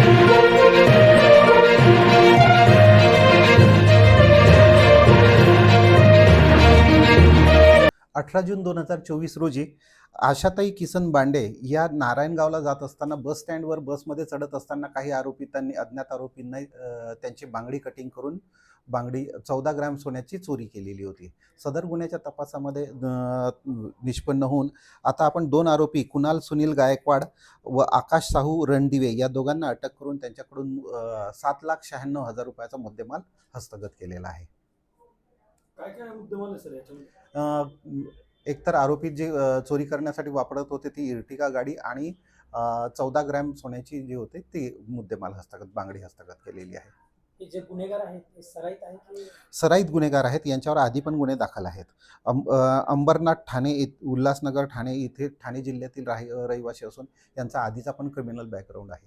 thank you. अठरा जून दोन हजार चोवीस रोजी आशाताई किसन बांडे या नारायणगावला जात असताना बस स्टँडवर बसमध्ये चढत असताना काही आरोपितांनी अज्ञात आरोपींना त्यांची बांगडी कटिंग करून बांगडी चौदा ग्रॅम सोन्याची चोरी केलेली होती. सदर गुन्ह्याच्या तपासामध्ये निष्पन्न होऊन आता आपण दोन आरोपी कुणाल सुनील गायकवाड व आकाश साहू रणदिवे या दोघांना अटक करून त्यांच्याकडून सात लाख शहाण्णव हजार रुपयाचा मुद्देमाल हस्तगत केलेला आहे. काय काय मुद्देमाल आहे सर याच्यामध्ये? अ, एकतर आरोपी जे चोरी करण्यासाठी वापरत होते ती इर्टिका गाडी आणि चौदा ग्रॅम सोन्याची जी होते ती मुद्देमाल हस्तगत बांगडी हस्तगत केलेली आहे. जे गुन्हेगार आहेत सराईत गुन्हेगार आहेत यांच्यावर आधी पण गुन्हे दाखल आहेत. अंबरनाथ ठाणे उल्हासनगर ठाणे इथे ठाणे जिल्ह्यातील राहि रहिवासी असून यांचा आधीचा पण क्रिमिनल बॅकग्राऊंड आहे.